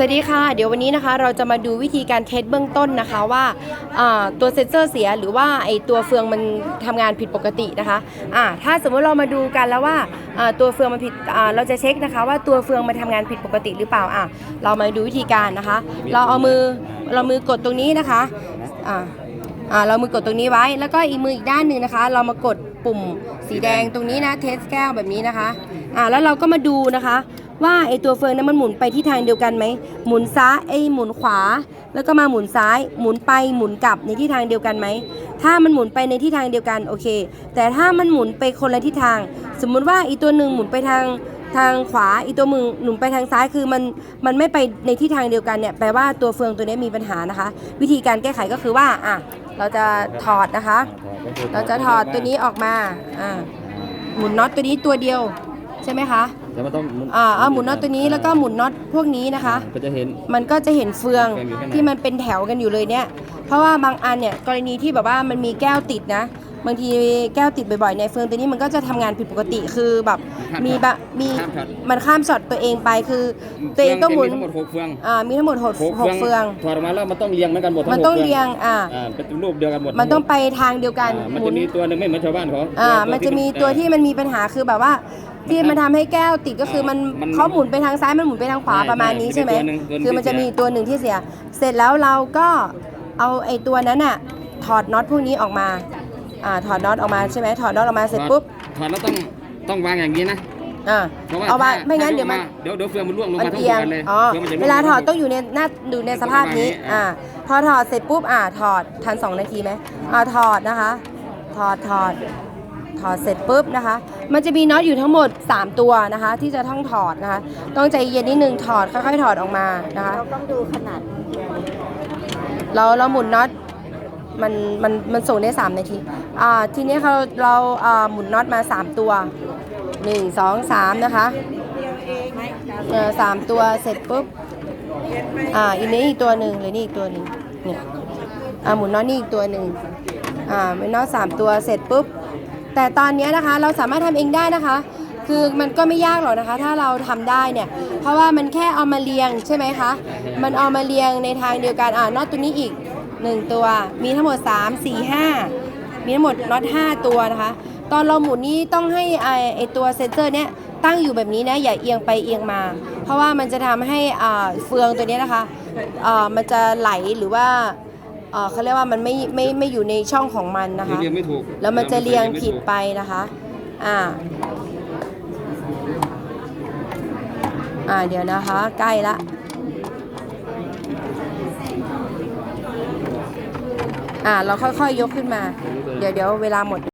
สวัสดีค่ะ เดี๋ยววันนี้นะคะเราจะมาดูวิธีการเทสเบื้องต้นนะคะว่าตัวเซนเซอร์เสียหรือว่าไอตัวเฟืองมันทำงานผิดปกตินะคะอ่าถ้าสมมติเรามาดูกันแล้วว่าตัวเฟืองมันผิดเราจะเช็คนะคะ ว่าตัวเฟืองมันทำงานผิดปกติหรือเปล่าอะเรามาดูวิธีการนะคะ เราเอามือเรามือกดตรงนี้นะคะอ่าเรามือกดตรงนี้ไว้ แล้วก็อีกมืออีกด้านหนึ่งนะคะ เรามากดปุ่มสีแดงตรงนี้นะเทสแก้วแบบนี้นะคะอ่าแล้วเราก็มาดูนะคะ ว่าไอตัวเฟืองนั้นมันหมุนไปที่ทางเดียวกันไหมหมุนซ้ายไอหมุนขวา แล้วก็มาหมุนซ้าย หมุนไปหมุนกลับในที่ทางเดียวกันไหมถ้ามันหมุนไปในที่ทางเดียวกันโอเค แต่ถ้ามันหมุนไปคนละทิศทาง สมมุติว่าอีตัวหนึ่งหมุนไปทางทางขวาอีตัวมือหนุนไปทางซ้ายคือมันมันไม่ไปในที่ทางเดียวกันเนี่ยแปลว่าตัวเฟืองตัวนี้มีปัญหานะคะ วิธีการแก้ไขก็คือว่าอะเราจะถอดนะคะ เราจะถอดตัวนี้ออกมาอ่าหมุนน็อตตัวนี้ตัวเดียว ช่ไหมคะแล้วมันต้องหมุนอ่าเอาหมุนน็อตตัวนี้แล้วก็หมุนน็อตพวกนี้นะคะ ก็จะเห็น มันก็จะเห็นเฟืองเฟืองอยู่ข้างใน ที่มันเป็นแถวกันอยู่เลยเนี่ย เพราะว่าบางอันเนี่ยกรณีที่แบบว่ามันมีแก้วติดนะ บางทีแก้วติดบ่อยๆเนี่ยเฟืองตัวนี้มันก็จะทำงานผิดปกติคือแบบมีบะมีข้ามช็อต มันข้ามช็อตตัวเองไปคือตัวเองต้องหมุนทั้งหมดหกเฟืองอ่ามีทั้งหมดหกหกเฟือง ถอดออกมาแล้วมันต้องเรียงเหมือนกันหมดทั้มันหกต้องฟืเรียงอ่าอ่าเป็นรูปเดียวกันหมดมันต้องไปทางเดียวกันอ่ามันหมุจะนมีตัวหนึ่งไม่เหมือนชาวบ้านเขาอ่าตัวมันจะมีตัวที่มันมีปัญหาคือแบบว่า ที่มันทำให้แก้วติดก็คือมันมันเขาหมุนไปทางซ้ายมันหมุนไปทางขวาใช่ประมาณนี้ใช่ใช่ไหมมีตัวหนึ่งตัวหนึ่งคือมันจะที่มีเสีย ตัวหนึ่งที่เสีย เสร็จแล้วเราก็เอาไอ้ตัวนั้นอะถอดน็อตพวกนี้ออกมาอ่าถอดน็อตออกมาใช่ไหมถอดน็อตออกมาเสร็จปุ๊บถอดแล้วต้องต้องวางอย่างนี้นะอ่าเพราะว่าเอาไว้ถ้ไม่งั้นถ้าเดี๋ยวมัน เดี๋ยวเดี๋ยวเฟืองมันร่วงลงมันมาทั้งเอีหมยงดเลยอ๋อ ฟืงมันจะร่งเวลาถอดมต้องอยู่ในหน้าดูในสภาพนี้อ่าอ่า พอถอดเสร็จปุ๊บ อ่า ถอด ทันสองนาทีไหมอ่า ถอดนะคะ ถอด ถอด ถอดเสร็จปุ๊บนะคะ มันจะมีน็อตอยู่ทั้งหมด 3 ตัวนะคะ ที่จะต้องถอดนะคะ ต้องใจเย็นนิดนึงถอดค่อยๆถอดออกมานะคะ เราต้องดูขนาด เราเราหมุนน็อตมันมันมันส่งได้3นาทีอ่าทีนี้เราเราอ่าหมุนน็อตมา 3 ตัว 1 2 3 นะคะเออสามตัวเสร็จปุ๊บอ่าอีนี้อีกตัวหนึ่งเลยนี่อีกตัวหนึ่งเนี่ยอ่าหมุนน็อตนี่อีกตัวหนึ่งอ่าเป็นน็อตสามตัวเสร็จปุ๊บ แต่ตอนนี้นะคะเราสามารถทำเองได้นะคะ คือมันก็ไม่ยากหรอกนะคะ ถ้าเราทำได้เนี่ยเพราะว่ามันแค่เอามาเรียงใช่ไหมคะมันเอามาเรียงในทางเดียวกันอ่าน็อตตัวนี้อีกหนึ่งตัว มีทั้งหมด 3 4 5 มีทั้งหมดน็อต5ตัวนะคะ ตอนเราหมุนนี่ต้องให้ไอไอตัวเซนเซอร์เนี้ยตั้งอยู่แบบนี้นะอย่าเอียงไปเอียงมา เพราะว่ามันจะทำให้อ่าเฟืองตัวนี้นะคะอ่ามันจะไหลหรือว่า เอ่อเขาเรียกว่ามันไม่ไม่ไม่อยู่ในช่องของมันนะคะ เรียงไม่ถูกแล้วมันจะเรียงผิดไปนะคะ อ่า อ่าเดี๋ยวนะคะ ใกล้ละ อ่าเราค่อยๆยกขึ้นมา เดี๋ยวเดี๋ยวเวลาหมด